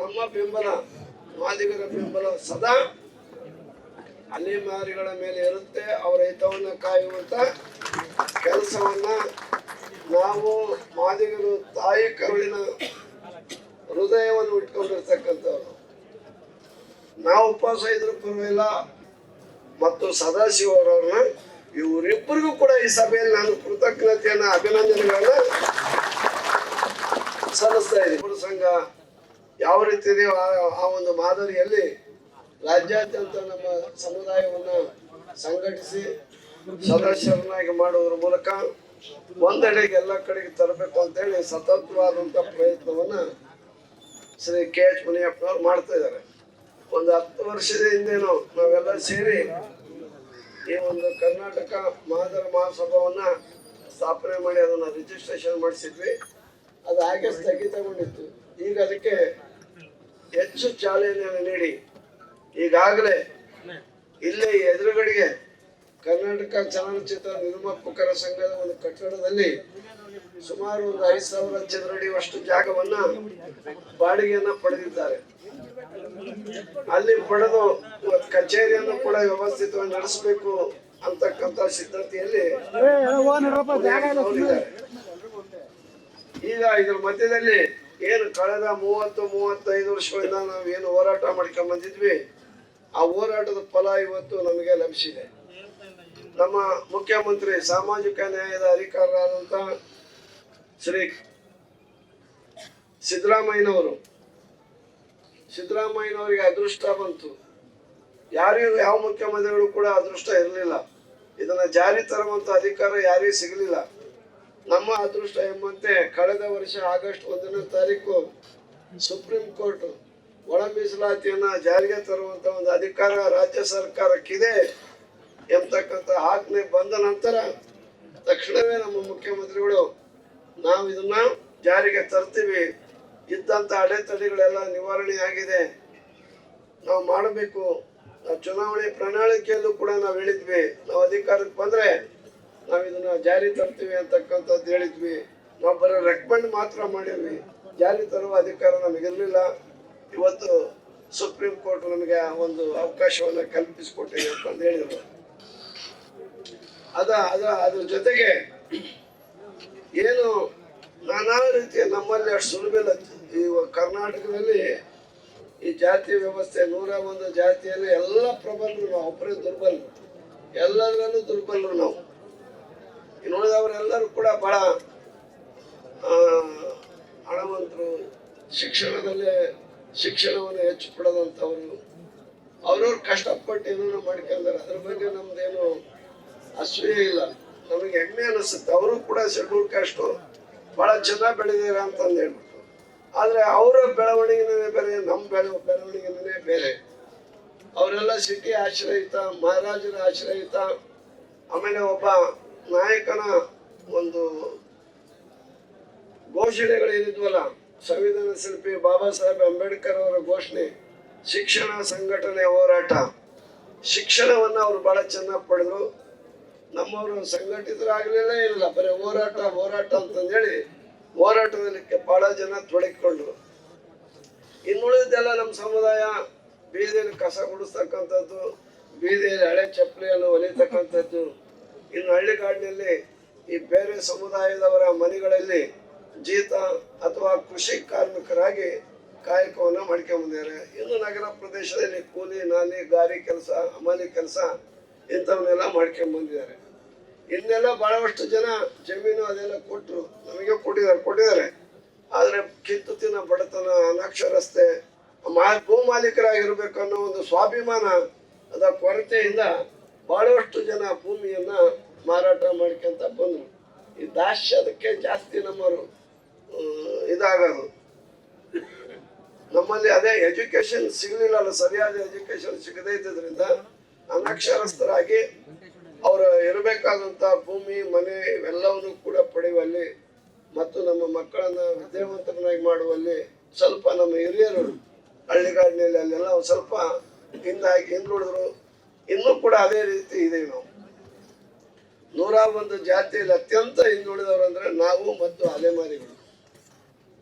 ನಮ್ಮ ಬೆಂಬಲ ಮಾದಿಗರ ಬೆಂಬಲ ಸದಾ ಅಲೆಮಾರಿಗಳ ಮೇಲೆ ಇರುತ್ತೆ. ಅವರ ಹಿತವನ್ನು ಕಾಯುವಂತ ಕೆಲಸವನ್ನ ನಾವು ಮಾದಿಗರು ತಾಯಿ ಕರುಳಿನ ಹೃದಯವನ್ನು ಇಟ್ಕೊಂಡಿರ್ತಕ್ಕಂಥವ್ರು ನಾವು ಉಪವಾಸ ಇದ್ರೂ ಪರವಾಗಿಲ್ಲ, ಮತ್ತು ಸದಾಶಿವ ಅವರವ್ರನ್ನ ಇವರಿಬ್ಬರಿಗೂ ಕೂಡ ಈ ಸಭೆಯಲ್ಲಿ ನಾನು ಕೃತಜ್ಞತೆಯನ್ನ, ಅಭಿನಂದನೆಗಳನ್ನ ಸಲ್ಲಿಸ್ತಾ ಇದ್ದೀನಿ. ಸಂಘ ಯಾವ ರೀತಿ ನೀವು ಆ- ಒಂದು ಮಾದರಿಯಲ್ಲಿ ರಾಜ್ಯಾದ್ಯಂತ ನಮ್ಮ ಸಮುದಾಯವನ್ನ ಸಂಘಟಿಸಿ ಸದಸ್ಯರನ್ನಾಗಿ ಮಾಡುವುದರ ಮೂಲಕ ಒಂದೆಡೆಗೆ ಎಲ್ಲ ಕಡೆಗೆ ತರಬೇಕು ಅಂತೇಳಿ ಸತತವಾದಂಥ ಪ್ರಯತ್ನವನ್ನ ಶ್ರೀ ಕೆ ಎಚ್ ಮುನಿಯಪ್ಪನವ್ರು ಮಾಡ್ತಾ ಇದ್ದಾರೆ. ಒಂದು ಹತ್ತು ವರ್ಷದ ಹಿಂದೇನು ನಾವೆಲ್ಲ ಸೇರಿ ಈ ಒಂದು ಕರ್ನಾಟಕ ಮಾದರ ಮಹಾಸಭಾವನ್ನು ಸ್ಥಾಪನೆ ಮಾಡಿ ಅದನ್ನು ರಿಜಿಸ್ಟ್ರೇಷನ್ ಮಾಡಿಸಿದ್ವಿ. ಅದು ಹಾಗೆ ಸ್ಥಗಿತಗೊಂಡಿತ್ತು ಈಗ ಅದಕ್ಕೆ ಹೆಚ್ಚು ಚಾಲನೆಯನ್ನು ನೀಡಿ. ಈಗಾಗಲೇ ಇಲ್ಲಿ ಎದುರುಗಡೆಗೆ ಕರ್ನಾಟಕ ಚಲನಚಿತ್ರ ನಿರ್ಮಾಪಕರ ಸಂಘದ ಒಂದು ಕಟ್ಟಡದಲ್ಲಿ ಸುಮಾರು ಒಂದು ಐದು ಸಾವಿರ ಚದರಡಿ ಅಷ್ಟು ಜಾಗವನ್ನ ಬಾಡಿಗೆಯನ್ನ ಪಡೆದಿದ್ದಾರೆ. ಅಲ್ಲಿ ಪಡೆದು ಕಚೇರಿಯನ್ನು ಕೂಡ ವ್ಯವಸ್ಥಿತವಾಗಿ ನಡೆಸಬೇಕು ಅಂತಕ್ಕಂತ ಸಿದ್ಧತೆಯಲ್ಲಿ ಈಗ ಇದ್ರ ಮಧ್ಯದಲ್ಲಿ ಏನು ಕಳೆದ ಮೂವತ್ತು, ಮೂವತ್ತೈದು ವರ್ಷಗಳಿಂದ ನಾವು ಏನು ಹೋರಾಟ ಮಾಡ್ಕೊಂಡ್ ಬಂದಿದ್ವಿ, ಆ ಹೋರಾಟದ ಫಲ ಇವತ್ತು ನಮಗೆ ಲಭಿಸಿದೆ. ನಮ್ಮ ಮುಖ್ಯಮಂತ್ರಿ, ಸಾಮಾಜಿಕ ನ್ಯಾಯದ ಅಧಿಕಾರರಾದಂತ ಶ್ರೀ ಸಿದ್ದರಾಮಯ್ಯನವರು, ಸಿದ್ದರಾಮಯ್ಯನವರಿಗೆ ಅದೃಷ್ಟ ಬಂತು. ಯಾರಿಗೂ ಯಾವ ಮುಖ್ಯಮಂತ್ರಿಗಳು ಕೂಡ ಅದೃಷ್ಟ ಇರಲಿಲ್ಲ. ಇದನ್ನ ಜಾರಿ ತರುವಂತ ಅಧಿಕಾರ ಯಾರಿಗೂ ಸಿಗಲಿಲ್ಲ. ನಮ್ಮ ಅದೃಷ್ಟ ಎಂಬಂತೆ ಕಳೆದ ವರ್ಷ ಆಗಸ್ಟ್ ಒಂದನೇ ತಾರೀಕು ಸುಪ್ರೀಂ ಕೋರ್ಟ್ ಒಳ ಮೀಸಲಾತಿಯನ್ನು ಜಾರಿಗೆ ತರುವಂತ ಒಂದು ಅಧಿಕಾರ ರಾಜ್ಯ ಸರ್ಕಾರಕ್ಕಿದೆ ಎಂಬತಕ್ಕಂಥ ಆಜ್ಞೆ ಬಂದ ನಂತರ ತಕ್ಷಣವೇ ನಮ್ಮ ಮುಖ್ಯಮಂತ್ರಿಗಳು ನಾವು ಇದನ್ನ ಜಾರಿಗೆ ತರ್ತೀವಿ. ಇದ್ದಂತ ಅಡೆತಡೆಗಳೆಲ್ಲ ನಿವಾರಣೆ ಆಗಿದೆ ನಾವು ಮಾಡಬೇಕು. ನಾವು ಚುನಾವಣೆ ಪ್ರಣಾಳಿಕೆಯಲ್ಲೂ ಕೂಡ ನಾವು ಹೇಳಿದ್ವಿ. ನಾವು ಅಧಿಕಾರಕ್ಕೆ ಬಂದ್ರೆ ನಾವು ಇದನ್ನ ಜಾರಿ ತರ್ತೀವಿ ಅಂತಕ್ಕಂಥದ್ದು ಹೇಳಿದ್ವಿ. ನಾವು ಬರೋ ರೆಕಮೆಂಡ್ ಮಾತ್ರ ಮಾಡಿದ್ವಿ. ಜಾರಿ ತರುವ ಅಧಿಕಾರ ನಮಗಿರ್ಲಿಲ್ಲ ಇವತ್ತು ಸುಪ್ರೀಂ ಕೋರ್ಟ್ ನಮಗೆ ಒಂದು ಅವಕಾಶವನ್ನ ಕಲ್ಪಿಸಿಕೊಟ್ಟಿದೆ ಅಂತ ಹೇಳಿದ್ರು. ಅದ ಅದ, ಅದ್ರ ಜೊತೆಗೆ ಏನು ನಾನಾ ರೀತಿಯ ನಮ್ಮಲ್ಲಿ ಅಷ್ಟು ಸುಲಭ ಈ ಕರ್ನಾಟಕದಲ್ಲಿ ಈ ಜಾತಿ ವ್ಯವಸ್ಥೆ, ನೂರ ಒಂದು ಜಾತಿಯಲ್ಲಿ ಎಲ್ಲ ಪ್ರಬಲರು ನಾವು ಒಬ್ಬರೇ ದುರ್ಬಲರು. ಎಲ್ಲದರಲ್ಲೂ ದುರ್ಬಲರು ನಾವು. ಇನ್ನು ಉಳಿದವರೆಲ್ಲರೂ ಕೂಡ ಬಹಳ ಹಣವಂತರು ಶಿಕ್ಷಣದಲ್ಲೇ ಶಿಕ್ಷಣವನ್ನು ಹೆಚ್ಚು ಪಡೆದಂಥವ್ರು. ಅವ್ರವ್ರು ಕಷ್ಟಪಟ್ಟು ಏನೇನೋ ಮಾಡ್ಕೊಂಡಾರೆ, ಅದ್ರ ಬಗ್ಗೆ ನಮ್ದೇನು ಅಸೂಯೆ ಇಲ್ಲ. ನಮಗೆ ಹೆಮ್ಮೆ ಅನಿಸುತ್ತೆ. ಅವರು ಕೂಡ ಶೆಡ್ಯೂಲ್ ಕಾಸ್ಟ್ ಬಹಳ ಚೆನ್ನಾಗಿ ಬೆಳೆದಿರ ಅಂತಂದು ಹೇಳ್ಬಿಟ್ಟು. ಆದರೆ ಅವರ ಬೆಳವಣಿಗೆನೇ ಬೇರೆ ನಮ್ಮ ಬೆಳ, ಬೆಳವಣಿಗೆನೇ ಬೇರೆ. ಅವರೆಲ್ಲ ಸಿಟಿ ಆಶ್ರಯಿತ, ಮಹಾರಾಜರ ಆಶ್ರಯಿತ, ಆಮೇಲೆ ಒಬ್ಬ ನಾಯಕನ ಒಂದು ಘೋಷಣೆಗಳೇನಿದ್ವಲ್ಲ, ಸಂವಿಧಾನ ಶಿಲ್ಪಿ ಬಾಬಾ ಸಾಹೇಬ್ ಅಂಬೇಡ್ಕರ್ ಅವರ ಘೋಷಣೆ, ಶಿಕ್ಷಣ ಸಂಘಟನೆ ಹೋರಾಟ. ಶಿಕ್ಷಣವನ್ನು ಅವರು ಬಹಳ ಚೆನ್ನಾಗಿ ಪಡೆದ್ರು. ನಮ್ಮವರು ಸಂಘಟಿತರಾಗಲಿಲ್ಲ ಇಲ್ಲ, ಬರೀ ಹೋರಾಟ ಹೋರಾಟ ಅಂತಂದೇಳಿ ಹೋರಾಟದಲ್ಲಿ ಬಹಳ ಜನ ತೊಡಗಿಕೊಂಡ್ರು. ಇನ್ನುಳಿದೆಲ್ಲ ನಮ್ಮ ಸಮುದಾಯ, ಬೀದಿಯಲ್ಲಿ ಕಸ ಗುಡಿಸ್ತಕ್ಕಂಥದ್ದು, ಬೀದಿಯಲ್ಲಿ ಹಳೆ ಚಪ್ಪಲಿಯನ್ನು ಹೊಲಿತಕ್ಕಂಥದ್ದು ಇನ್ನು ಹಳ್ಳಿಗಾಡಿನಲ್ಲಿ ಈ ಬೇರೆ ಸಮುದಾಯದವರ ಮನೆಗಳಲ್ಲಿ ಜೀತ ಅಥವಾ ಕೃಷಿ ಕಾರ್ಮಿಕರಾಗಿ ಕಾಯಕವನ್ನು ಮಾಡ್ಕೊಂಬಂದಿದ್ದಾರೆ. ಇನ್ನು ನಗರ ಪ್ರದೇಶದಲ್ಲಿ ಕೂಲಿ, ನಾಲಿ ಗಾರಿ ಕೆಲಸ ಅಮಾಲಿ ಕೆಲಸ ಇಂಥವನ್ನೆಲ್ಲ ಮಾಡ್ಕೊಂಬಂದಿದ್ದಾರೆ. ಇನ್ನೆಲ್ಲ ಬಹಳಷ್ಟು ಜನ ಜಮೀನು ಅದೆಲ್ಲ ಕೊಟ್ಟರು, ನಮಗೆ ಕೊಟ್ಟಿದ್ದಾರೆ ಕೊಟ್ಟಿದ್ದಾರೆ. ಆದರೆ ಕಿತ್ತು ತಿನ್ನ ಬಡತನ, ಅನಕ್ಷರಸ್ತೆ ಮಾ ಭೂ ಅನ್ನೋ ಒಂದು ಸ್ವಾಭಿಮಾನ ಅದ ಕೊರತೆಯಿಂದ ಬಹಳಷ್ಟು ಜನ ಭೂಮಿಯನ್ನ ಮಾರಾಟ ಮಾಡ್ಕೊಂತ ಬಂದ್ರು. ಈ ದಾಸ್ಯದಕ್ಕೆ ಜಾಸ್ತಿ ನಮ್ಮರು ಇದಾಗೋದು. ನಮ್ಮಲ್ಲಿ ಅದೇ ಎಜುಕೇಶನ್ ಸಿಗ್ಲಿಲ್ಲ ಸರಿಯಾದ ಎಜುಕೇಶನ್ ಸಿಗದೇ ಇದ್ದಿದ್ರಿಂದ ಅನಕ್ಷರಸ್ಥರಾಗಿ ಅವರು ಇರಬೇಕಾದಂತ ಭೂಮಿ, ಮನೆ ಇವೆಲ್ಲವನ್ನು ಕೂಡ ಪಡೆಯುವಲ್ಲಿ ಮತ್ತು ನಮ್ಮ ಮಕ್ಕಳನ್ನ ವಿದ್ಯಾವಂತರನ್ನಾಗಿ ಮಾಡುವಲ್ಲಿ ಸ್ವಲ್ಪ ನಮ್ಮ ಹಿರಿಯರು ಹಳ್ಳಿಗಾಡಿನಲ್ಲಿ ಅಲ್ಲೆಲ್ಲ ಸ್ವಲ್ಪ ಹಿಂದಾಗಿ ಹಿಂದುಳಿದ್ರು. ಇನ್ನೂ ಕೂಡ ಅದೇ ರೀತಿ ಇದೆ ನಾವು ನೂರ ಒಂದು ಜಾತಿಯಲ್ಲಿ ಅತ್ಯಂತ ಹಿಂದುಳಿದವರು ಅಂದ್ರೆ ನಾವು ಮತ್ತು ಅಲೆಮಾರಿಗಳು.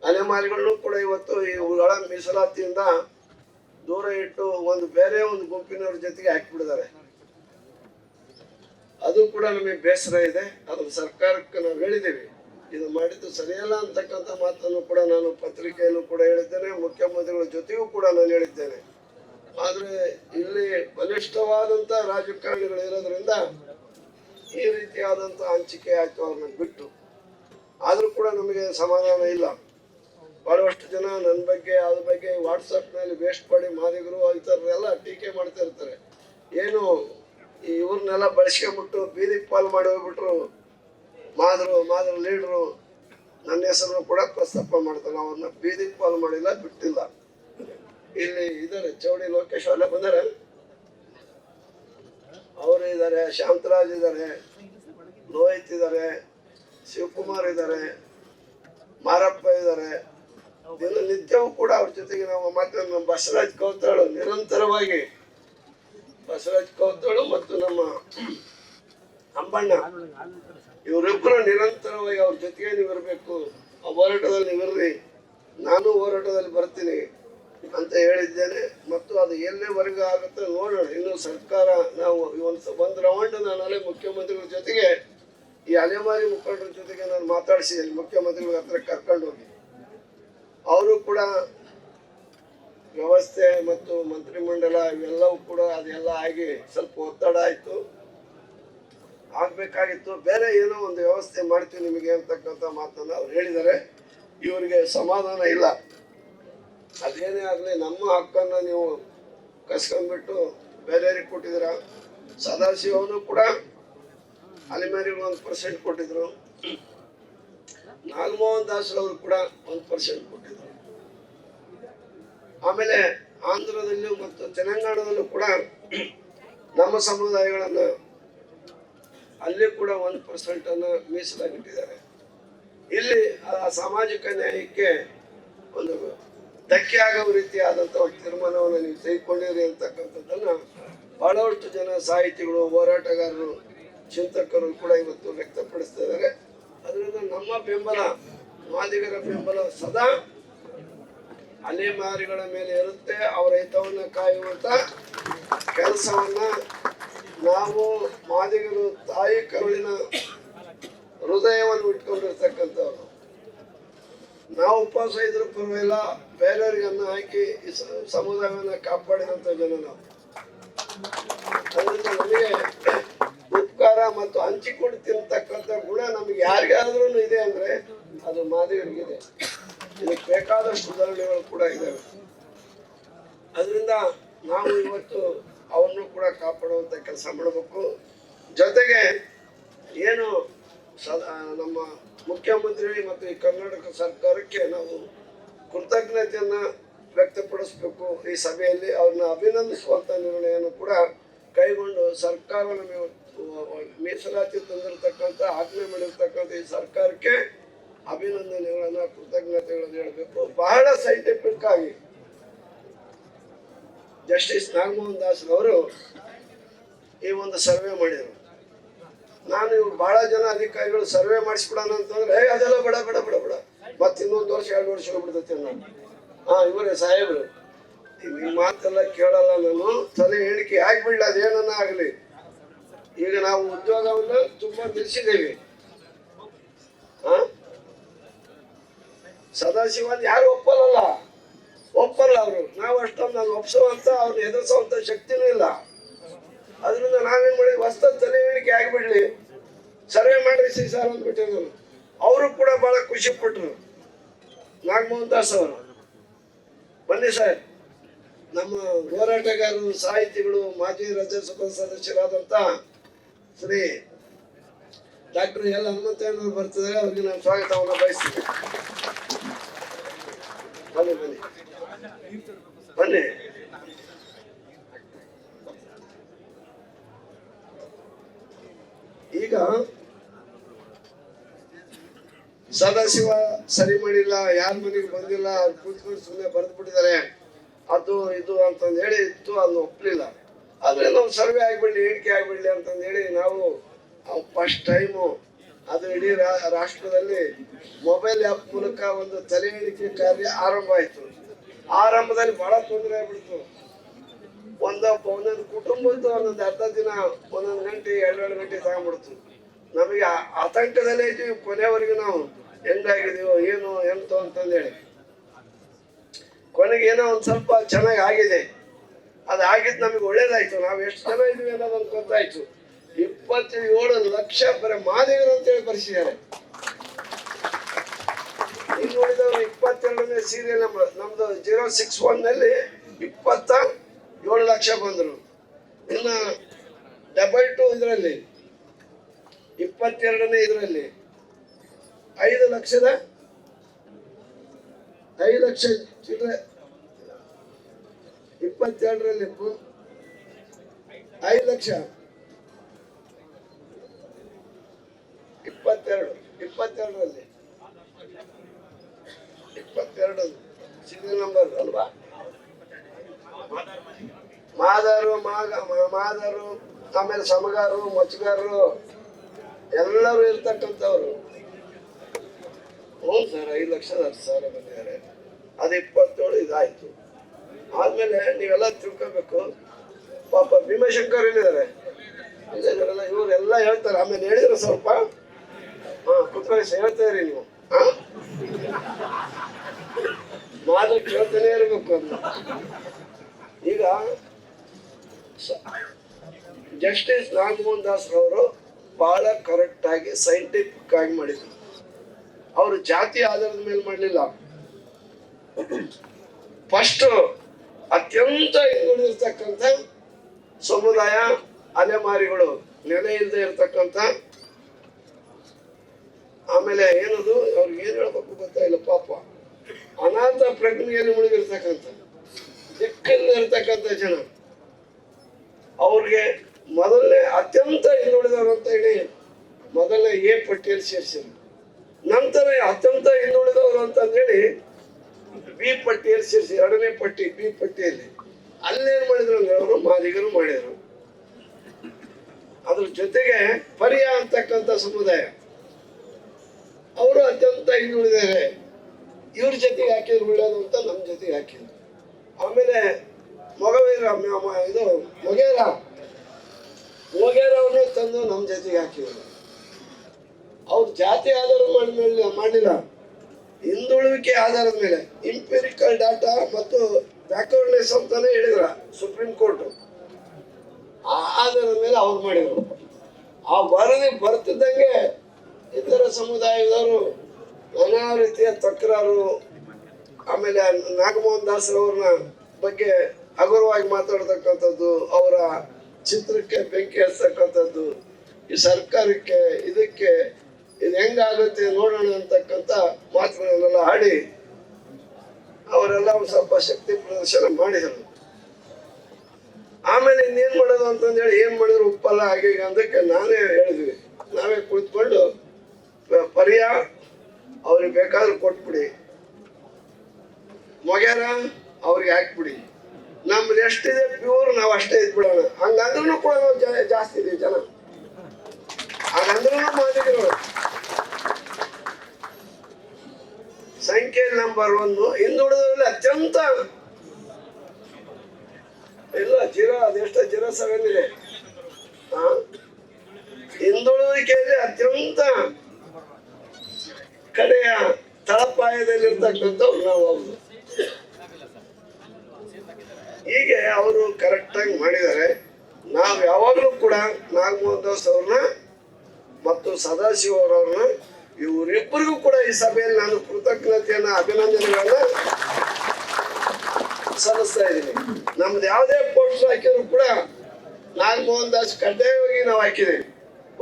ಅಲೆಮಾರಿಗಳನ್ನು ಕೂಡ ಇವತ್ತು ಈ ಒಳ ಮೀಸಲಾತಿಯಿಂದ ದೂರ ಇಟ್ಟು ಒಂದು ಬೇರೆ ಒಂದು ಗುಂಪಿನವ್ರ ಜೊತೆಗೆ ಹಾಕಿಬಿಡಿದ್ದಾರೆ ಅದು ಕೂಡ ನಮಗೆ ಬೇಸರ ಇದೆ. ಅದು ಸರ್ಕಾರಕ್ಕೆ ನಾವು ಹೇಳಿದ್ದೀವಿ. ಇದು ಮಾಡಿದ್ದು ಸರಿಯಲ್ಲ ಅಂತಕ್ಕಂಥ ಮಾತನ್ನು ಕೂಡ ನಾನು ಪತ್ರಿಕೆಯಲ್ಲೂ ಕೂಡ ಹೇಳಿದ್ದೇನೆ. ಮುಖ್ಯಮಂತ್ರಿಗಳ ಜೊತೆಗೂ ಕೂಡ ನಾನು ಹೇಳಿದ್ದೇನೆ. ಆದರೆ ಇಲ್ಲಿ ಬಲಿಷ್ಠವಾದಂತ ರಾಜಕಾರಣಿಗಳು ಇರೋದ್ರಿಂದ ಈ ರೀತಿಯಾದಂತ ಹಂಚಿಕೆ ಆಯ್ತು ಅವ್ರನ್ನ ಬಿಟ್ಟು ಆದರೂ ಕೂಡ ನಮಗೆ ಸಮಾಧಾನ ಇಲ್ಲ. ಬಹಳಷ್ಟು ಜನ ನನ್ನ ಬಗ್ಗೆ ಅದ್ರ ಬಗ್ಗೆ ವಾಟ್ಸಪ್ನಲ್ಲಿ ವೇಸ್ಟ್ ಮಾಡಿ ಮಾದಿಗರು ಥರದ್ದೆಲ್ಲ ಟೀಕೆ ಮಾಡ್ತಾ ಇರ್ತಾರೆ. ಏನು ಇವ್ರನ್ನೆಲ್ಲ ಬಳಸ್ಕೊಂಬಿಟ್ಟು ಬೀದಿ ಪಾಲು ಮಾಡಿ ಹೋಗ್ಬಿಟ್ರು. ಮಾದರು ಮಾದರು ಲೀಡ್ರು ನನ್ನ ಹೆಸರು ಕೂಡ ಪ್ರಸ್ತಾಪ ಮಾಡ್ತಾರೆ. ಅವ್ರನ್ನ ಬೀದಿ ಪಾಲು ಮಾಡಿಲ್ಲ, ಬಿಟ್ಟಿಲ್ಲ. ಇಲ್ಲಿ ಇದ್ದಾರೆ ಚೌಡಿ ಲೋಕೇಶ್ ಅಲ್ಲ ಬಂದಾರ. ಅವರು ಇದ್ದಾರೆ ಶಾಂತರಾಜ್ ಇದ್ದಾರೆ ಲೋಹಿತ್ ಇದ್ದಾರೆ ಶಿವಕುಮಾರ್ ಇದ್ದಾರೆ ಮಾರಪ್ಪ ಇದ್ದಾರೆ ದಿನನಿತ್ಯವೂ ಕೂಡ ಅವ್ರ ಜೊತೆಗೆ ನಾವು ಮತ್ತೆ ನಮ್ಮ ಬಸವರಾಜ್ ಕೌತಾಳು ನಿರಂತರವಾಗಿ ಬಸವರಾಜ್ ಕೌತಾಳು ಮತ್ತು ನಮ್ಮ ಅಂಬಣ್ಣ, ಇವರಿಬ್ಬರು ನಿರಂತರವಾಗಿ ಅವ್ರ ಜೊತೆಗೆ ನೀವು ಆ ಹೋರಾಟದಲ್ಲಿ ನೀವಿರ್ರಿ. ನಾನು ಹೋರಾಟದಲ್ಲಿ ಬರ್ತೀನಿ. ಅಂತ ಹೇಳಿದ್ದೇನೆ. ಮತ್ತು ಅದು ಎಲ್ಲಿವರೆಗೂ ಆಗುತ್ತೆ ನೋಡೋಣ. ಇನ್ನು ಸರ್ಕಾರ ನಾವು ಒಂದು ಒಂದು ರೌಂಡ್ ನಾನು ಅಲ್ಲೇ ಮುಖ್ಯಮಂತ್ರಿಗಳ ಜೊತೆಗೆ, ಈ ಅಲೆಮಾರಿ ಮುಖಂಡರ ಜೊತೆಗೆ ನಾನು ಮಾತಾಡಿಸಿದ್ದೀನಿ ಮುಖ್ಯಮಂತ್ರಿಗಳ ಹತ್ರ ಕರ್ಕೊಂಡು ಹೋಗಿ. ಅವರು ಕೂಡ ವ್ಯವಸ್ಥೆ ಮತ್ತು ಮಂತ್ರಿಮಂಡಲ ಇವೆಲ್ಲವೂ ಕೂಡ ಅದೆಲ್ಲ ಆಗಿ ಸ್ವಲ್ಪ ಒತ್ತಡ ಆಯಿತು. ಆಗಬೇಕಾಗಿತ್ತು. ಬೇರೆ ಏನೋ ಒಂದು ವ್ಯವಸ್ಥೆ ಮಾಡ್ತೀವಿ ನಿಮಗೆ ಅಂತಕ್ಕಂಥ ಮಾತನ್ನು ಅವ್ರು ಹೇಳಿದ್ದಾರೆ. ಇವರಿಗೆ ಸಮಾಧಾನ ಇಲ್ಲ. ಅದೇನೇ ಆಗಲಿ, ನಮ್ಮ ಹಕ್ಕನ್ನು ನೀವು ಕಸ್ಕೊಂಡ್ಬಿಟ್ಟು ಬೇರೆಯವ್ರಿಗೆ ಕೊಟ್ಟಿದ್ದೀರ? ಸದಾಶಿವನು ಕೂಡ ಅಲಿಮೇರಿಗೆ ಒಂದು ಪರ್ಸೆಂಟ್ ಕೊಟ್ಟಿದ್ರು. ನಾಗಮೋಹನ್ ದಾಸ್ ಅವರು ಕೂಡ ಒಂದು ಪರ್ಸೆಂಟ್ ಕೊಟ್ಟಿದ್ರು. ಆಮೇಲೆ ಆಂಧ್ರದಲ್ಲೂ ಮತ್ತು ತೆಲಂಗಾಣದಲ್ಲೂ ಕೂಡ ನಮ್ಮ ಸಮುದಾಯಗಳನ್ನು ಅಲ್ಲಿ ಕೂಡ ಒಂದು ಪರ್ಸೆಂಟ್ ಅನ್ನು ಮೀಸಲಾಗಿಟ್ಟಿದ್ದಾರೆ. ಇಲ್ಲಿ ಆ ಸಾಮಾಜಿಕ ನ್ಯಾಯಕ್ಕೆ ಒಂದು ಧಕ್ಕೆ ಆಗೋ ಒಂದು ತೀರ್ಮಾನವನ್ನು ನೀವು ತೆಗೆದುಕೊಂಡಿರಿ ಅಂತಕ್ಕಂಥದ್ದನ್ನ ಬಹಳಷ್ಟು ಜನ ಸಾಹಿತಿಗಳು, ಹೋರಾಟಗಾರರು, ಚಿಂತಕರು ಕೂಡ ಇವತ್ತು ವ್ಯಕ್ತಪಡಿಸ್ತಾ ಇದ್ದಾರೆ. ಅದರಿಂದ ನಮ್ಮ ಬೆಂಬಲ, ಮಾದಿಗರ ಬೆಂಬಲ ಸದಾ ಅಲೆಮಾರಿಗಳ ಮೇಲೆ ಇರುತ್ತೆ. ಅವರ ಹಿತವನ್ನ ಕಾಯುವಂತ ಕೆಲಸವನ್ನ ನಾವು ಮಾದಿಗರು, ತಾಯಿ ಕರುಳಿನ ಹೃದಯವನ್ನು ಇಟ್ಕೊಂಡಿರ್ತಕ್ಕಂಥವ್ರು. ನಾವು ಉಪವಾಸ ಇದ್ರೂ ಪರವಾಗಿಲ್ಲ, ಬೇರೆಯವ್ರಿಗೆ ಅನ್ನ ಹಾಕಿ ಸಮುದಾಯವನ್ನ ಕಾಪಾಡಿದಂಥ ಜನ ನಾವು. ನಮಗೆ ಉಪಕಾರ ಮತ್ತು ಹಂಚಿಕೊಂಡು ತಿಂತಕ್ಕಂಥ ಗುಣ ನಮಗೆ ಯಾರಿಗಾದ್ರೂ ಇದೆ ಅಂದ್ರೆ ಅದು ಮಾದಿಗರಿಗಿದೆ ಇದಕ್ಕೆ ಬೇಕಾದ ಸುಧಾರಣೆಗಳು ಕೂಡ ಇದ್ದಾವೆ. ಅದರಿಂದ ನಾವು ಇವತ್ತು ಅವನ್ನು ಕೂಡ ಕಾಪಾಡುವಂಥ ಕೆಲಸ ಮಾಡಬೇಕು. ಜೊತೆಗೆ ಏನು ನಮ್ಮ ಮುಖ್ಯಮಂತ್ರಿ ಮತ್ತು ಈ ಕರ್ನಾಟಕ ಸರ್ಕಾರಕ್ಕೆ ನಾವು ಕೃತಜ್ಞತೆಯನ್ನು ವ್ಯಕ್ತಪಡಿಸಬೇಕು. ಈ ಸಭೆಯಲ್ಲಿ ಅವ್ರನ್ನ ಅಭಿನಂದಿಸುವಂಥ ನಿರ್ಣಯವನ್ನು ಕೂಡ ಕೈಗೊಂಡು ಸರ್ಕಾರ ನಮಗೆ ಮೀಸಲಾತಿ ತಂದಿರತಕ್ಕಂಥ, ಆಜ್ಞೆ ಮಾಡಿರ್ತಕ್ಕಂಥ ಈ ಸರ್ಕಾರಕ್ಕೆ ಅಭಿನಂದನೆಗಳನ್ನು, ಕೃತಜ್ಞತೆಗಳನ್ನು ಹೇಳಬೇಕು. ಬಹಳ ಸೈಂಟಿಫಿಕ್ ಆಗಿ ಜಸ್ಟಿಸ್ ನಾಗಮೋಹನ್ ದಾಸ್ ಅವರು ಈ ಒಂದು ಸರ್ವೆ ಮಾಡಿದರು. ನಾನು ಇವ್ರು ಬಹಳ ಜನ ಅಧಿಕಾರಿಗಳು ಸರ್ವೆ ಮಾಡಿಸ್ಬಿಡೋಣ ಅಂತಂದ್ರೆ ಏ ಅದೆಲ್ಲ ಬೇಡ ಬೇಡ ಬೇಡ ಬೇಡ. ಮತ್ತೆ ಇನ್ನೊಂದು ವರ್ಷ, ಎರಡು ವರ್ಷ ಹೋಗ್ಬಿಡ್ತೈತೆ ನಾನು. ಹಾ, ಇವರೇ, ಸಾಹೇಬ್ರು, ಈ ಮಾತೆಲ್ಲ ಕೇಳಲ್ಲ ನಾನು. ತಲೆ ಹೇಳಿಕೆ ಆಗ್ಬಿಡ್ಲ, ಅದೇನನ್ನ ಆಗಲಿ. ಈಗ ನಾವು ಉದ್ಯೋಗವನ್ನು ತುಂಬಾ ನಿಲ್ಲಿಸಿದ್ದೇವೆ ಹಾ ಸದಾಶಿವ ಯಾರು ಒಪ್ಪಲ್ಲ ಒಪ್ಪಲ್ಲ ಅವರು. ನಾವು ಅಷ್ಟೊಂದು ನಾನು ಒಪ್ಸುವಂತ ಅವ್ರನ್ನ ಎದುರಿಸುವಂತ ಶಕ್ತಿನೂ ಇಲ್ಲ. ಅದರಿಂದ ನಾವೇನ್ ಮಾಡಿ ವಸ್ತ ತಲೆ ಹೇಳಿಕೆ ಸಿ ಸರ್ ಅಂದ್ಬಿಟ್ಟಿದ್ರು ಅವರು ಕೂಡ ಬಹಳ ಖುಷಿ ಪಟ್ರು. ನಾಗಮೋಹನ್ ದಾಸ್ ಅವರು. ಬನ್ನಿ ಸರ್. ನಮ್ಮ ಹೋರಾಟಗಾರರು, ಸಾಹಿತಿಗಳು, ಮಾಜಿ ರಾಜ್ಯಸಭಾ ಸದಸ್ಯರಾದಂತ ಶ್ರೀ ಡಾಕ್ಟರ್ ಎಲ್ ಹನುಮಂತಯ್ಯನವರು ಬರ್ತಿದ್ದಾರೆ. ಅವ್ರಿಗೆ ನಾನು ಸ್ವಾಗತವನ್ನ ಬಯಸ್ತೀನಿ. ಬನ್ನಿ ಬನ್ನಿ. ಬನ್ನಿ. ಈಗ ಸದಾಶಿವ ಸರಿ ಮಾಡಿಲ್ಲ, ಯಾರ ಮನೆಗೆ ಬಂದಿಲ್ಲ ಕೂತ್ಕೊಂಡು ಸುಮ್ಮನೆ ಬರೆದು ಬಿಟ್ಟಿದ್ದಾರೆ ಅದು ಇದು ಅಂತಂದು ಹೇಳಿ ಇತ್ತು ಅದನ್ನ ಒಪ್ಪಲಿಲ್ಲ ಆದ್ರೆ ನಾವು ಸರ್ವೆ ಆಗ್ಬಿಡ್ಲಿ, ಹೇಳಿಕೆ ಆಗ್ಬಿಡ್ಲಿ ಅಂತಂದು ಹೇಳಿ ನಾವು ಫಸ್ಟ್ ಟೈಮು ಅದು ಇಡೀ ರಾಷ್ಟ್ರದಲ್ಲಿ ಮೊಬೈಲ್ ಆ್ಯಪ್ ಮೂಲಕ ಒಂದು ತಲೆ ಹೇಳಿಕೆ ಕಾರ್ಯ ಆರಂಭ ಆಯಿತು. ಆರಂಭದಲ್ಲಿ ಬಹಳ ತೊಂದರೆ ಆಗ್ಬಿಡ್ತು. ಒಂದ ಒಂದೊಂದು ಕುಟುಂಬದ್ದು ಒಂದೊಂದು ಅರ್ಧ ದಿನ, ಒಂದೊಂದು ಗಂಟೆ ಎರಡೆರಡು ಗಂಟೆ ತಗೊಂಡ್ಬಿಡ್ತು. ನಮಗೆ ಆತಂಕದಲ್ಲೇ ಇದ್ದೀವಿ ಕೊನೆವರೆಗೂ ನಾವು. ಹೆಂಗಾಗಿದೀವೋ ಏನು, ಎಂತೋ ಅಂತಂದೇಳಿ. ಕೊನೆಗೆ ಏನೋ ಒಂದು ಸ್ವಲ್ಪ ಚೆನ್ನಾಗಿ ಆಗಿದೆ. ಅದು ಆಗಿದ್ದು ನಮಗೆ ಒಳ್ಳೇದಾಯ್ತು. ನಾವು ಎಷ್ಟು ಜನ ಇದೀವಿ ಅನ್ನೋದೊಂದು ಗೊತ್ತಾಯ್ತು. ಇಪ್ಪತ್ತೇಳು ಲಕ್ಷ ಬರೀ ಮಾದಿಗರು ಅಂತೇಳಿ ಬರ್ಸಿದ್ದಾರೆ. ಇನ್ನು ಇಪ್ಪತ್ತೆರಡನೇ ಸೀರಿಯಲ್ ನಂಬರ್ ನಮ್ದು ಜೀರೋ ಸಿಕ್ಸ್ ಒನ್ನಲ್ಲಿ ಇಪ್ಪತ್ತ ಏಳು ಲಕ್ಷ ಬಂದರು. ಇನ್ನು ಡಬಲ್ ಟು ಇದರಲ್ಲಿ, ಇಪ್ಪತ್ತೆರಡನೇ ಇದರಲ್ಲಿ. ಐದು ಲಕ್ಷದ, ಐದು ಲಕ್ಷ ಚಿಲ್ಲರೆ, ಇಪ್ಪತ್ತೆರಡರಲ್ಲಿ ಐದು ಲಕ್ಷ, ಇಪ್ಪತ್ತೆರಡು, ಇಪ್ಪತ್ತೆರಡರಲ್ಲಿ, ಇಪ್ಪತ್ತೆರಡು ಸೀರಿಯಲ್ ನಂಬರ್ ಅಲ್ವಾ? ಮಾದಾರು, ಮಾಗ ಮಾದಾರು, ಆಮೇಲೆ ಸಮಗಾರು ಮಚ್ಚಗಾರರು ಎಲ್ಲರೂ ಇರ್ತಕ್ಕಂಥವ್ರು. ಹ್ಞೂ ಸರ್ ಐದು ಲಕ್ಷದ ಹತ್ತು ಸಾವಿರ ಬಂದಿದ್ದಾರೆ. ಅದು ಇಪ್ಪತ್ತೇಳು ಇದಾಯ್ತು ಆದ್ಮೇಲೆ ನೀವೆಲ್ಲ ತಿಳ್ಕೊಬೇಕು. ಪಾಪ ಭೀಮಶಂಕರ್ ಇದಾರಲ್ಲ ಇವರೆಲ್ಲ ಹೇಳ್ತಾರೆ. ಆಮೇಲೆ ಹೇಳಿದ್ರು ಸ್ವಲ್ಪ, ಹಾ, ಕುತ್ಕೊಳ್ಳಿ ಹೇಳ್ತಾ ಇರಿ ನೀವು. ಮಾತ್ರ ಮಾತು ಕೇಳ್ತಾನೆ ಇರಬೇಕು ಅಂತ ಈಗ ಜಸ್ಟಿಸ್ ನಾಗಮೋಹನ್ ದಾಸ್ ಅವರು ಬಹಳ ಕರೆಕ್ಟ್ ಆಗಿ ಸೈಂಟಿಫಿಕ್ ಆಗಿ ಮಾಡಿದ್ರು. ಅವರು ಜಾತಿ ಆಧಾರದ ಮೇಲೆ ಮಾಡಲಿಲ್ಲ. ಫಸ್ಟ್ ಅತ್ಯಂತ ಹಿಂದುಳಿದಿರ್ತಕ್ಕಂಥ ಸಮುದಾಯ, ಅಲೆಮಾರಿಗಳು, ನೆಲೆ ಇಲ್ಲದೆ ಇರ್ತಕ್ಕಂಥ. ಆಮೇಲೆ ಏನದು? ಅವ್ರಿಗೆ ಏನು ಹೇಳ್ಬೇಕು ಗೊತ್ತಾಯಿಲ್ಲ ಪಾಪ. ಅನಾಥ ಪ್ರಜ್ಞೆಯಲ್ಲಿ ಮುಳುಗಿರ್ತಕ್ಕಂಥ ದಿಕ್ಕಲ್ಲಿ ಇರ್ತಕ್ಕಂಥ ಜನ. ಅವ್ರಿಗೆ ಮೊದಲನೇ ಅತ್ಯಂತ ಹಿಂದುಳಿದವರು ಅಂತ ಹೇಳಿ ಮೊದಲನೇ ಎ ಪಟ್ಟಿಯಲ್ಲಿ ಸೇರಿಸಿದ್ರು. ನಂತರ ಅತ್ಯಂತ ಹಿಂದುಳಿದವರು ಅಂತಂದೇಳಿ ಬಿ ಪಟ್ಟಿಯಲ್ಲಿ ಸೇರಿಸಿ ಎರಡನೇ ಪಟ್ಟಿ ಬಿ ಪಟ್ಟಿಯಲ್ಲಿ ಅಲ್ಲೇನ್ ಮಾಡಿದ್ರು ಅಂದ್ರೆ ಅವರು ಮಾದಿಗರು ಮಾಡಿದರು. ಅದ್ರ ಜೊತೆಗೆ ಪರಿಯ ಅಂತಕ್ಕಂಥ ಸಮುದಾಯ, ಅವರು ಅತ್ಯಂತ ಹಿಂದುಳಿದಾರೆ ಇವ್ರ ಜೊತೆಗೆ ಹಾಕಿದ್ರು ಬಿಡೋದು ಅಂತ ನಮ್ಮ ಜೊತೆಗೆ ಹಾಕಿದ್ರು. ಆಮೇಲೆ ಮೊಗವೀರ ಇದು ಮೊಗೇರ, ಮೊಗೇರವನ್ನು ತಂದು ನಮ್ಮ ಜೊತೆಗೆ ಹಾಕಿದ್ರು. ಅವ್ರ ಜಾತಿ ಆಧಾರ ಮೇಲೆ ಮಾಡಿಲ್ಲ ಹಿಂದುಳುವಿಕೆ ಆಧಾರದ ಮೇಲೆ ಇಂಪೆರಿಕಲ್ ಡಾಟಾ ಮತ್ತು ಬ್ಯಾಕ್ವರ್ಡ್ನೆಸ್ ಅಂತಾನೆ ಹೇಳಿದ್ರ ಸುಪ್ರೀಂ ಕೋರ್ಟ್ ಆ ಆಧಾರದ ಮೇಲೆ ಅವ್ರು ಮಾಡಿದ್ರು. ಆ ವರದಿ ಬರ್ತಿದ್ದಂಗೆ ಇತರ ಸಮುದಾಯದವರು ನಾನಾ ರೀತಿಯ ತಕರಾರು, ಆಮೇಲೆ ನಾಗಮೋಹನ್ ದಾಸರವ್ರನ್ನ ಬಗ್ಗೆ ಹಗುರವಾಗಿ ಮಾತಾಡ್ತಕ್ಕಂಥದ್ದು, ಅವರ ಚಿತ್ರಕ್ಕೆ ಬೆಂಕಿ ಹಚ್ಚತಕ್ಕಂಥದ್ದು, ಈ ಸರ್ಕಾರಕ್ಕೆ, ಇದಕ್ಕೆ ಇದು ಹೆಂಗಾಗುತ್ತೆ ನೋಡೋಣ ಅಂತಕ್ಕಂಥ ಮಾತುಗಳನ್ನೆಲ್ಲ ಆಡಿ ಅವರೆಲ್ಲ ಒಂದು ಸ್ವಲ್ಪ ಶಕ್ತಿ ಪ್ರದರ್ಶನ ಮಾಡಿದರು. ಆಮೇಲೆ ಇನ್ನೇನ್ ಮಾಡೋದು ಅಂತಂದೇಳಿ ಏನ್ ಮಾಡಿದ್ರು ಉಪ್ಪಲ್ಲ ಹಾಗೆ ಅಂದಕ್ಕೆ ನಾನೇ ಹೇಳಿದ್ವಿ. ನಾವೇ ಕುಳಿತುಕೊಂಡು ಪರ್ಯ, ಅವ್ರಿಗೆ ಬೇಕಾದ್ರೂ ಕೊಟ್ಬಿಡಿ. ಮೊಗ್ಯಾರ, ಅವ್ರಿಗೆ ಹಾಕ್ಬಿಡಿ. ನಮ್ದು ಎಷ್ಟಿದೆ ಪ್ಯೂರ್, ನಾವು ಅಷ್ಟೇ ಇದ್ಬಿಡೋಣ. ಹಂಗಂದ್ರೂ ಕೂಡ ನಾವು ಜಾಸ್ತಿ ಇದೀವಿ ಜನ. ಹಾಗಂದ್ರೂ ಮಾಡಿದ್ರು. ಒಂದು ಹಿಂದುಳಿದವರಲ್ಲಿ ಅತ್ಯಂತ ಇಲ್ಲ ಜೀರ, ಅದೆಷ್ಟ ಜೀರ ಸವೆಂದಿದೆ. ಇದೆ ಹಾ? ಹಿಂದುಳುವಿಕೆಯಲ್ಲಿ ಅತ್ಯಂತ ಕಡೆಯ ತಳಪಾಯದಲ್ಲಿರ್ತಕ್ಕಂಥವ್ರು ನಾವು ಹೌದು ಹೀಗೆ ಅವರು ಕರೆಕ್ಟಾಗಿ ಮಾಡಿದ್ದಾರೆ. ನಾವು ಯಾವಾಗಲೂ ಕೂಡ ನಾಗಮೋಹನ್ ದಾಸ್ ಅವ್ರನ್ನ ಮತ್ತು ಸದಾಶಿವ ಅವರವ್ರನ್ನ ಇವರಿಬ್ಬರಿಗೂ ಕೂಡ ಈ ಸಭೆಯಲ್ಲಿ ನಾನು ಕೃತಜ್ಞತೆಯನ್ನ, ಅಭಿನಂದನೆಗಳನ್ನ ಸಲ್ಲಿಸ್ತಾ ಇದ್ದೀನಿ. ನಮ್ದು ಯಾವುದೇ ಪೋಸ್ಟ್ ಹಾಕಿದ್ರು ಕೂಡ ನಾಗಮೋಹನ್ ದಾಸ್ ಕಡ್ಡಾಯವಾಗಿ ನಾವು ಹಾಕಿದ್ದೀವಿ.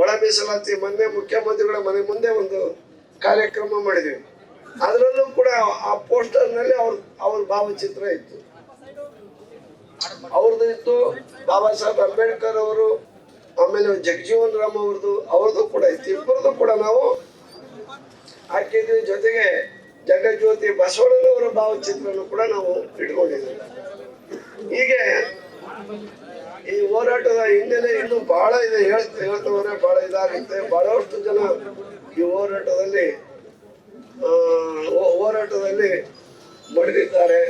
ಒಳ ಮೀಸಲಾತಿ, ಮೊನ್ನೆ ಮುಖ್ಯಮಂತ್ರಿಗಳ ಮನೆ ಮುಂದೆ ಒಂದು ಕಾರ್ಯಕ್ರಮ ಮಾಡಿದ್ವಿ ಅದರಲ್ಲೂ ಕೂಡ ಆ ಪೋಸ್ಟರ್ನಲ್ಲಿ ಅವ್ರ ಅವ್ರ ಭಾವಚಿತ್ರ ಇತ್ತು. ಅವ್ರದ್ದು ಇತ್ತು ಬಾಬಾ ಸಾಹೇಬ್ ಅಂಬೇಡ್ಕರ್ ಅವರು, ಆಮೇಲೆ ಜಗಜೀವನ್ ರಾಮ್ ಅವ್ರದ್ದು ಅವ್ರದ್ದು ಕೂಡ ಇತ್ತು. ಇಬ್ಬರದ್ದು ಕೂಡ ನಾವು ಹಾಕಿದ್ವಿ ಜೊತೆಗೆ ಜಗಜ್ಯೋತಿ ಬಸವಣ್ಣನವರ ಭಾವಚಿತ್ರವನ್ನು ಕೂಡ ನಾವು ಇಟ್ಕೊಂಡಿದ್ದೇವೆ. ಹೀಗೆ ಈ ಹೋರಾಟದ ಹಿನ್ನೆಲೆ ಇನ್ನೂ ಬಹಳ ಇದೆ, ಹೇಳ್ತಾ ಹೇಳ್ತವ್ರೆ ಬಹಳ ಇದಾಗುತ್ತೆ. ಬಹಳಷ್ಟು ಜನ ಈ ಹೋರಾಟದಲ್ಲಿ ಹೋರಾಟದಲ್ಲಿ ಮಡಿದಿದ್ದಾರೆ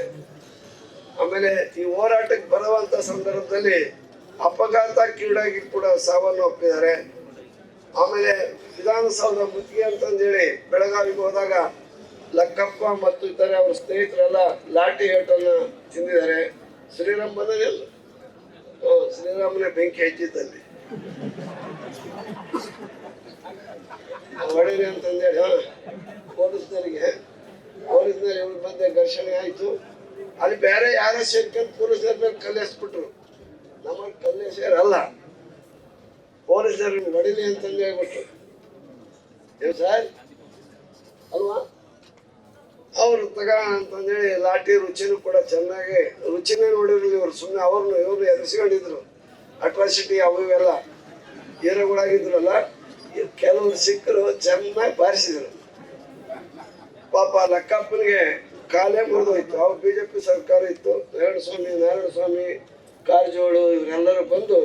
ಆಮೇಲೆ ಈ ಹೋರಾಟಕ್ಕೆ ಬರುವಂತ ಸಂದರ್ಭದಲ್ಲಿ ಅಪಘಾತ ಕೀಡಾಗಿ ಕೂಡ ಸಾವನ್ನು ಒಪ್ಪಿದ್ದಾರೆ ಆಮೇಲೆ ವಿಧಾನಸೌಧ ಮುತ್ತಿಗೆ ಅಂತಂದೇಳಿ ಬೆಳಗಾವಿಗೆ ಹೋದಾಗ ಲಕ್ಕಪ್ಪ ಮತ್ತು ಇತರೆ ಅವ್ರ ಸ್ನೇಹಿತರೆಲ್ಲ ಲಾಠಿ ಏಟನ್ನು ತಿಂದಿದ್ದಾರೆ. ಶ್ರೀರಾಮ್ ಹ್ಮ್, ಶ್ರೀರಾಮನೇ ಬೆಂಕಿ ಹಚ್ಚಿದ್ದಲ್ಲಿ. ಹೊಡೀರಿ ಅಂತಂದೇಳಿ ಹಾ. ಪೊಲೀಸ್ನರಿಗೆ ಪೊಲೀಸ್ನವ್ರು ಇವ್ರ ಮಧ್ಯೆ ಘರ್ಷಣೆ ಆಯ್ತು. ಅಲ್ಲಿ ಬೇರೆ ಯಾರೋ ಸೇರ್ಕೊಂಡು ಪೊಲೀಸರ ಮೇಲೆ ಕಲ್ಲೆಸ್ಬಿಟ್ರು. ನಮಗೆ ಕಲ್ಲೇಶ್ವರ ಪೊಲೀಸರು ಹೊಡಿಲಿ ಅಂತಂದು ಹೇಳ್ಬಿಟ್ರು. ಏನ್ ಸರ್? ಅಲ್ವಾ? ಅವರು ತಗ ಅಂತಂದೇಳಿ ಲಾಠಿ ರುಚಿನೂ ಕೂಡ ಚೆನ್ನಾಗಿ, ರುಚಿನೇ ನೋಡಿರಲಿಲ್ಲ ಇವರು ಸುಮ್ಮನೆ ಅವ್ರನ್ನ ಇವ್ರು ಎದುರಿಸ್ಕೊಂಡಿದ್ರು. ಅಟ್ರಾಸಿಟಿ ಅವು ಇವೆಲ್ಲ ಹೀರೋಗಳಾಗಿದ್ರಲ್ಲ ಕೆಲವ್ರು ಸಿಕ್ಕರು ಚೆನ್ನಾಗಿ ಬಾರಿಸಿದ್ರು. ಪಾಪ ಲಕ್ಕಪ್ಪನಿಗೆ ಕಾಲೇ ಮುರಿದೋಯ್ತು. ಅವ್ರು ಬಿ ಜೆ ಪಿ ಸರ್ಕಾರ ಇತ್ತು ನಾರಾಯಣ ಸ್ವಾಮಿ ನಾರಾಯಣ ಸ್ವಾಮಿ ಕಾರಜೋಳು, ಇವರೆಲ್ಲರೂ ಬಂದು